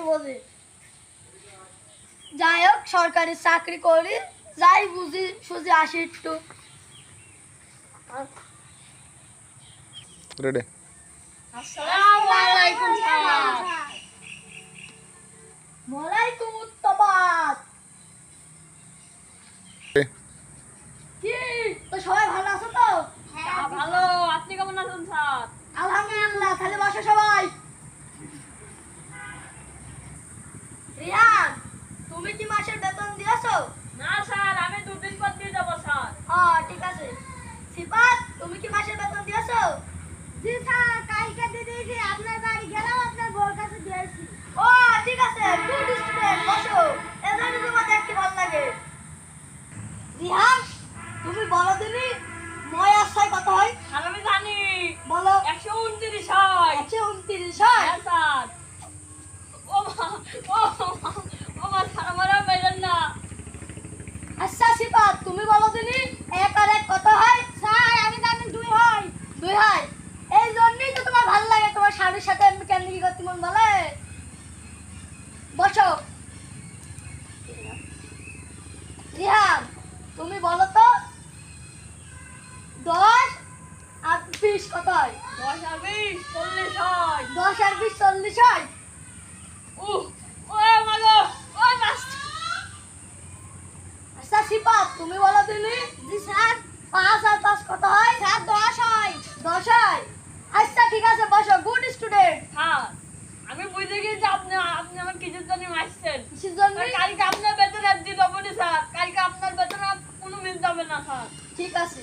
বোঝে যাই হোক সরকারি চাকরি করি যাই বুঝি সুঝি আসি একটু। রেডি আসসালামু আলাইকুম ওয়ালাইকুম উত্তবাদ কি? তো সবাই ভালো আছো তো হ্যাঁ, ভালো আপনি কেমন আছেন স্যার আলহামদুলিল্লাহ তাহলে বসো সবাই রিহান তুমি কি মাসের বেতন দিয়েছ না স্যার আমি দুদিন পর দিয়ে যাব স্যার হ্যাঁ ঠিক আছে তুমি কি মাসের বেতন দিয়েছ? জি স্যার কালকে দিয়ে দিয়েছি আপনার বাড়ি গেলাম আপনার বউর কাছে দিয়েছি। ও ঠিক আছে গুড স্টুডেন্ট বসো। এজন্য তোমার দেখতে ভালো লাগে তুমি বলো দিনি নয় আশায় কত হয় আর আমি জানি বলো একশো উনত্রিশ হয় একশো উনত্রিশ হয় হ্যাঁ স্যার ও মা ও মা ও মা স্যার আমার আর বাইরেন না আচ্ছা সিপাত তুমি বলো দিনি এক আর এক কত হয় স্যার আমি জানি দুই হয় দুই হয় এই জন্যই তো তোমার ভালো লাগে তোমার সাথে এমনি কেমনি কি করতে মন বলে? বসো। রিহান তুমি বলো তো দশ আর বিশ কত হয় দশ আর বিশ চল্লিশ হয়। দশ আর বিশ চল্লিশ হয়? আচ্ছা সিপাত তুমি বলো জি স্যার। পাঁচ আর পাঁচ কত হয়? স্যার আমার কিছু জন্য আসছেন? কালকে আপনার বেতন আর দিতে হবে স্যার। কালকে আপনার বেতন আর কোনো মিল যাবে না স্যার। ঠিক আছে।